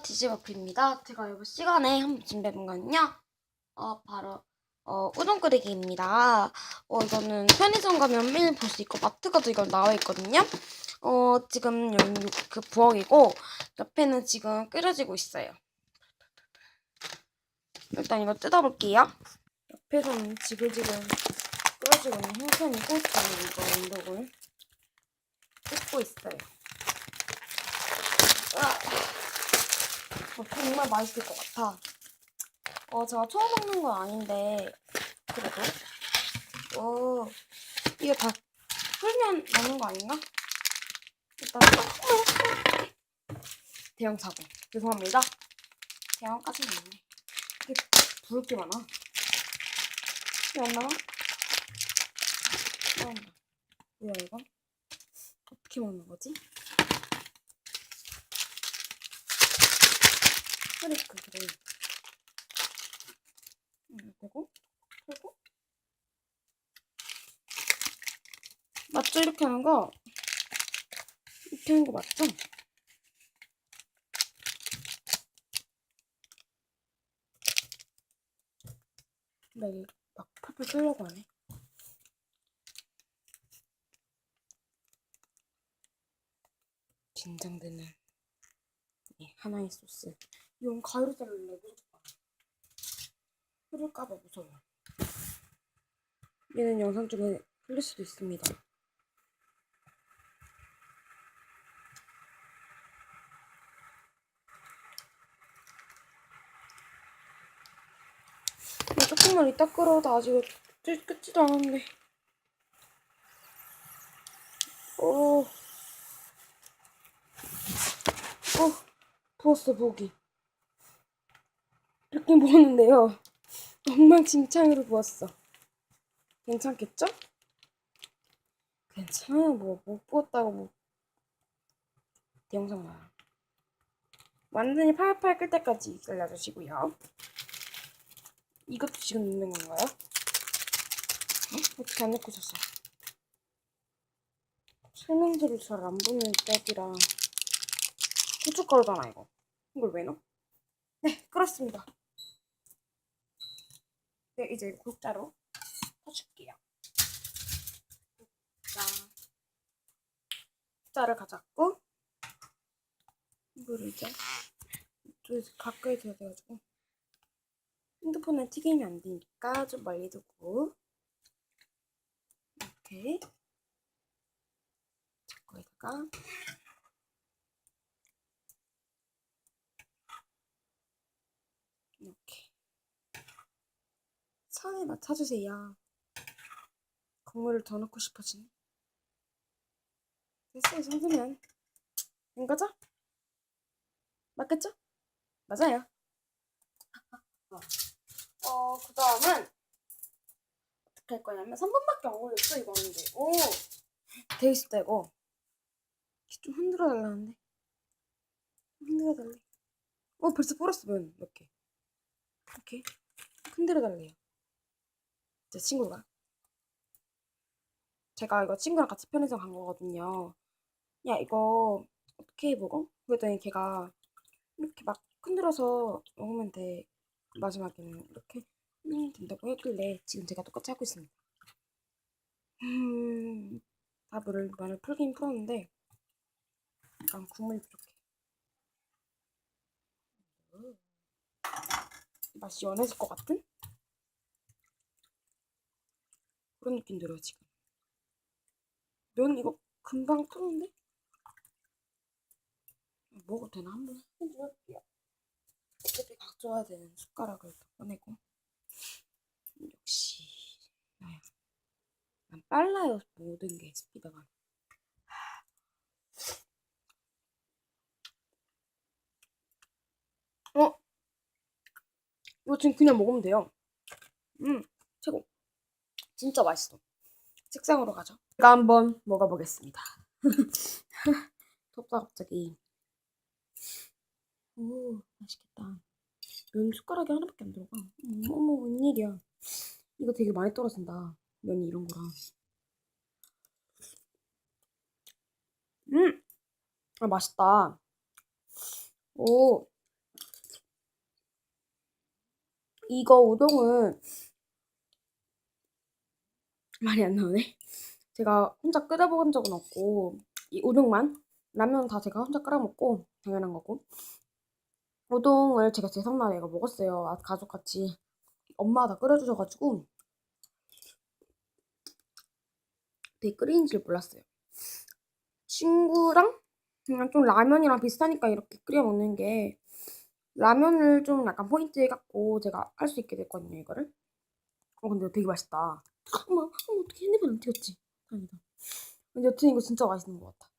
디지버프입니다. 제가 이번 시간에 한번 준비해본 거는요. 어, 바로, 어, 우동 끓이기입니다. 어, 이거는 편의점 가면 매일 볼 수 있고, 마트 가도 이걸 나와 있거든요. 어, 지금 여기는 그 부엌이고, 옆에는 지금 끓여지고 있어요. 일단 이거 뜯어볼게요. 옆에서는 지글지글 끓여지고 있는 형편이고, 저는 이거 운동을 뜯고 있어요. 으악. 어, 정말 맛있을 것 같아. 어, 제가 처음 먹는 건 아닌데, 그래도. 어, 이게 다 풀면 나는 거 아닌가? 일단. 대형 사고. 죄송합니다. 대형까지는 아니네. 이게 부을 게 많아. 이게 안 나와? 나온다. 뭐야, 이건? 어떻게 먹는 거지? 프리크 그래. 음, 그리고 그리고 맞죠? 이렇게 하는 거 이렇게 하는 거 맞죠? 나 이게 막 펄펄 끓려고 하네. 긴장되는 예, 하나의 소스. 이건 가위로 자를래 무조건. 흐를까봐 무서워. 얘는 영상 중에 흘릴 수도 있습니다. 이 조금만 이따 끓어도 아직 끓- 끓지도 않았는데. 오. 어, 부었어, 부기. 이렇게 부었는데요. 엉망진창으로 부었어. 괜찮겠죠? 괜찮아요. 뭐, 못 부었다고 뭐. 영상 봐. 완전히 팔팔 끓 때까지 기다려주시고요. 이것도 지금 넣는 건가요? 어? 어떻게 안 넣고 줬어? 설명서를 잘 안 보는 앱이라 고춧가루잖아 이거. 이걸 왜 넣어? 네, 그렇습니다. 네, 이제 국자로 터줄게요. 국자. 국자를 가져왔고 이거를 이제 이쪽에서 가까이 대야 돼가지고 핸드폰에 튀기면 안 되니까 좀 멀리 두고 이렇게 거기다가 이렇게 선에 맞춰주세요. 국물을 더 넣고 싶어지네. 됐어요, 이 정도면. 된 거죠? 맞겠죠? 맞아요. 어, 그 다음은 어떻게 할 거냐면 3분밖에 안 걸렸어, 이거 하는데. 오! 되게 쉽다, 이거. 좀 흔들어 달라는데. 흔들어 달래. 어, 벌써 불었어, 면. 이렇게. 이렇게. 흔들어 달래요. 제 친구가. 제가 이거 친구랑 같이 편의점 간 거거든요. 야, 이거 어떻게 먹어? 그랬더니 걔가 이렇게 막 흔들어서 먹으면 돼. 마지막에는 이렇게 음, 된다고 했길래 지금 제가 똑같이 하고 있습니다. 음, 밥을 많이 풀긴 풀었는데 약간 국물이 부족해. 음. 맛이 연해질 것 같은? 그런 느낌 들어요, 지금. 면 이거 금방 푸는데? 먹어도 되나? 한번 해볼게요. 어차피 각져야 되는 숟가락을 다 꺼내고. 역시, 나야. 난 빨라요, 모든 게, 스피드가. 어? 이거 지금 그냥 먹으면 돼요. 음, 최고. 진짜 맛있어. 책상으로 가죠. 제가 한번 먹어보겠습니다. 덥다 갑자기. 오 맛있겠다. 면 숟가락이 하나밖에 안 들어가. 음, 어머 웬일이야. 이거 되게 많이 떨어진다. 면이 이런 거랑. 음! 아 맛있다. 오 이거 우동은 말이 안 나오네. 제가 혼자 끓여본 적은 없고 이 우동만 라면 다 제가 혼자 끓여 먹고 당연한 거고 우동을 제가 제 설날에 이거 먹었어요. 아, 가족 같이 엄마가 다 끓여주셔가지고 되게 끓이는 줄 몰랐어요. 친구랑 그냥 좀 라면이랑 비슷하니까 이렇게 끓여 먹는 게 라면을 좀 약간 포인트 해갖고 제가 할 수 있게 됐거든요 이거를. 어 근데 되게 맛있다. 어머 어머 어떻게 핸드폰 안 튀었지? 다행이다. 근데 여튼 이거 진짜 맛있는 것 같아.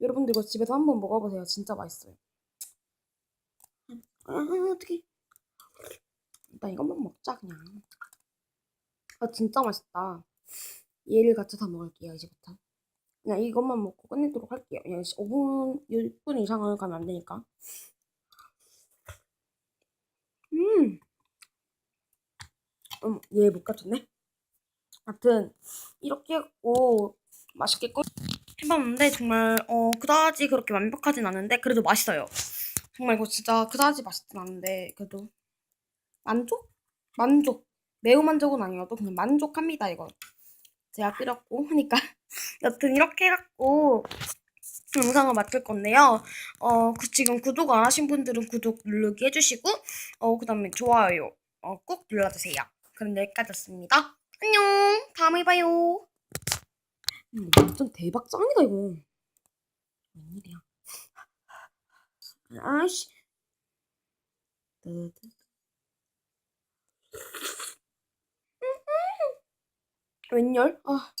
여러분들 이거 집에서 한번 먹어보세요. 진짜 맛있어요. 아 어떡해. 일단 이것만 먹자 그냥. 아 진짜 맛있다. 얘를 같이 다 먹을게요 이제부터. 그냥 이것만 먹고 끝내도록 할게요. 그냥 5분, 6분 이상은 가면 안 되니까. 음. 어머, 얘못 갖췄네? 하여튼, 이렇게 해갖고 맛있게 끓 해봤는데, 정말, 어, 그다지 그렇게 완벽하진 않은데, 그래도 맛있어요. 정말 이거 진짜 그다지 맛있진 않은데, 그래도, 만족? 만족. 매우 만족은 아니어도 그냥 만족합니다, 이거. 제가 끓였고 하니까. 여튼 이렇게 해갖고 영상을 마칠 건데요. 어, 그 지금 구독 안 하신 분들은 구독 누르기 해주시고, 어, 그 다음에 좋아요 어, 꼭 눌러주세요. 그럼 여기까지였습니다. 안녕! 다음에 봐요. 음, 완전 대박 짱이다, 이거. 웬일이야. 아이씨. 뜨드. 웬열? 아.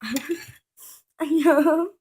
안녕.